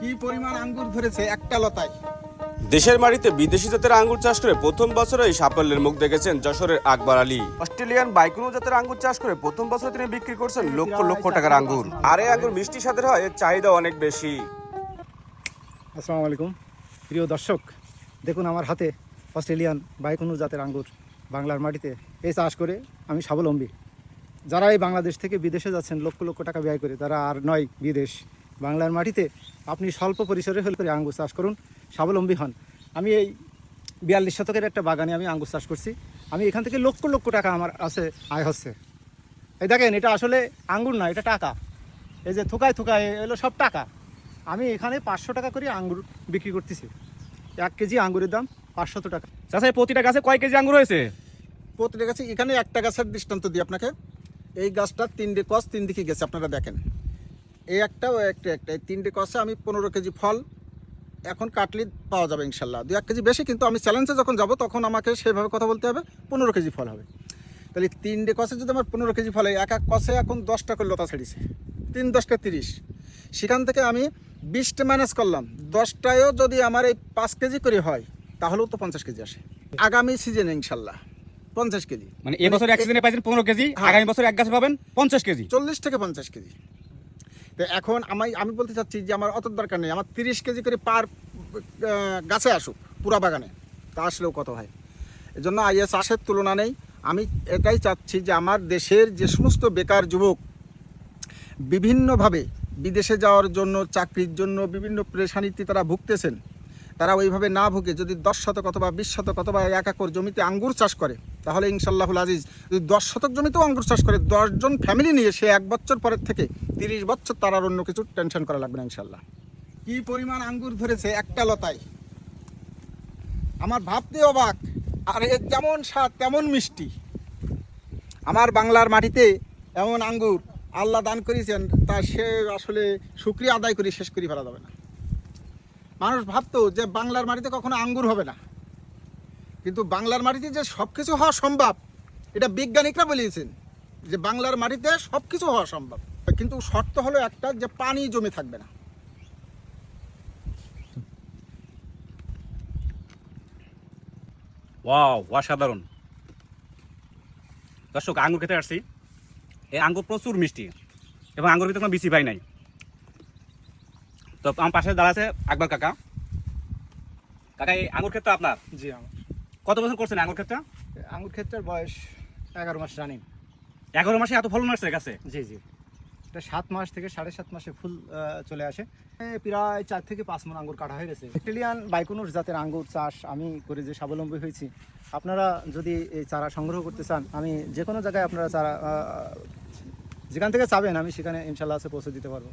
কি পরিমাণ আঙ্গুর ধরেছে একটা লতায়? দেশের মাটিতে বিদেশি জাতের আঙ্গুর চাষ করে প্রথম বছরেই সাফল্যের মুখ দেখেছেন যশোরের আকবর আলী। অস্ট্রেলিয়ান বাইকুনো জাতের আঙ্গুর চাষ করে প্রথম বছর তিনি বিক্রি করছেন লক্ষ লক্ষ টাকার আঙ্গুর। আর এই আঙ্গুর মিষ্টি স্বাদের হয় এর চাহিদা অনেক বেশি। আসসালামু আলাইকুম। প্রিয় দর্শক দেখুন আমার হাতে অস্ট্রেলিয়ান বাইকুনো জাতের আঙ্গুর বাংলার মাটিতে এই চাষ করে আমি স্বাবলম্বী। যারা এই বাংলাদেশ থেকে বিদেশে যাচ্ছেন লক্ষ লক্ষ টাকা ব্যয় করে তারা আর নয় বিদেশ। বাংলার মাটিতে আপনি স্বল্প পরিসরে হলে করে আঙ্গুর চাষ করুন স্বাবলম্বী হন। আমি এই বিয়াল্লিশ শতকের একটা বাগানে আমি আঙ্গুর চাষ করছি। আমি এখান থেকে লক্ষ লক্ষ টাকা আমার আছে আয় হচ্ছে। এই দেখেন এটা আসলে আঙ্গুর না এটা টাকা। এই যে থুকায় থুকায় এলো সব টাকা। আমি এখানে পাঁচশো টাকা করে আঙ্গুর বিক্রি করতেছি। এক কেজি আঙ্গুরের দাম পাঁচশত টাকা। এই প্রতিটা গাছে কয় কেজি আঙ্গুর হয়েছে? প্রতিটা গাছে এখানে একটা গাছের দৃষ্টান্ত দিই আপনাকে। এই গাছটা তিনটে কস তিন দিকে গেছে আপনারা দেখেন। এই একটা ও একটা একটা। এই তিনটে কসে আমি পনেরো কেজি ফল এখন কাটলি পাওয়া যাবে ইনশাল্লাহ। দু এক কেজি বেশি কিন্তু আমি চ্যালেঞ্জে যখন যাব তখন আমাকে সেভাবে কথা বলতে হবে পনেরো কেজি ফল হবে। তাহলে তিনটে কষে যদি আমার পনেরো কেজি ফল হয় এক এক কসে এখন দশটা করে লতা ছেড়েছে। তিন দশটা তিরিশ। সেখান থেকে আমি বিশটা ম্যানেজ করলাম। দশটায়ও যদি আমার এই পাঁচ কেজি করে হয় তাহলেও তো পঞ্চাশ কেজি আসে। আগামী সিজনে ইনশাল্লাহ পঞ্চাশ কেজি। মানে এই বছর এক সিজনে পাইছেন পনেরো কেজি হ্যাঁ। আগামী বছর এক গাছ পাবেন পঞ্চাশ কেজি। চল্লিশ থেকে পঞ্চাশ কেজি। তো এখন আমি আমি বলতে চাচ্ছি যে আমার অত দরকার নেই। আমার তিরিশ কেজি করে পার গাছে আসুক, পুরা বাগানে। তা আসলেও কত হয়? এই এজন্য আইএ চাষের তুলনা নেই। আমি এটাই চাচ্ছি যে আমার দেশের যে সমস্ত বেকার যুবক, বিভিন্নভাবে বিদেশে যাওয়ার জন্য, চাকরির জন্য, বিভিন্ন প্রেশানিতে তারা ভুগতেছেন তারা ওইভাবে না ভুগে যদি দশ শতক অথবা বিশ শতক অথবা এক একর জমিতে আঙ্গুর চাষ করে, তাহলে ইনশাল্লাহুল আজিজ যদি দশ শতক জমিতেও আঙ্গুর চাষ করে দশজন ফ্যামিলি নিয়ে সে এক বছর পরের থেকে তিরিশ বছর তার আর অন্য কিছু টেনশন করা লাগবে না ইনশাল্লাহ কি পরিমাণ আঙ্গুর ধরেছে একটা লতায়। আমার ভাবতে অবাক, আর এর যেমন স্বাদ তেমন মিষ্টি। আমার বাংলার মাটিতে এমন আঙ্গুর আল্লাহ দান করেছেন, তা সে আসলে শুক্রিয়া আদায় করে শেষ করে ফেলা যাবে না। মানুষ ভাবতো যে বাংলার মাটিতে কখনো আঙ্গুর হবে না। কিন্তু বাংলার মাটিতে যে সব কিছু হওয়া সম্ভব, এটা বিজ্ঞানিকরা বলিয়েছেন যে বাংলার মাটিতে সব কিছু হওয়া সম্ভব। কিন্তু শর্ত হলো একটা যে পানি জমে থাকবে না। ওয়াও, অসাধারণ। দর্শক, আঙ্গুর খেতে আসছি। এই আঙ্গুর প্রচুর মিষ্টি, এবং আঙ্গুর ভিতরে কোনো বিচি পাই নাই। তো আমার পাশে দাঁড়া আছে আকবর কাকা। কাকা এই আঙ্গুর ক্ষেত্রে আপনার? জি আমার। কত বছর করছেন আঙ্গুর ক্ষেত্রে আঙ্গুর ক্ষেত্রের বয়স এগারো মাস রানিং। এগারো মাসে এত ফলন আসছে গাছে জি জি। এটা সাত মাস থেকে সাড়ে সাত মাসে ফুল চলে আসে। প্রায় চার থেকে পাঁচ মন আঙ্গুর কাটা হয়ে গেছে। অস্ট্রেলিয়ান বাইকুনুর জাতের আঙ্গুর চাষ আমি করে যে স্বাবলম্বী হয়েছি আপনারা যদি এই চারা সংগ্রহ করতে চান আমি যে কোনো জায়গায় আপনারা চারা যেখান থেকে চাবেন আমি সেখানে ইনশাল্লাহ আছে পৌঁছে দিতে পারব।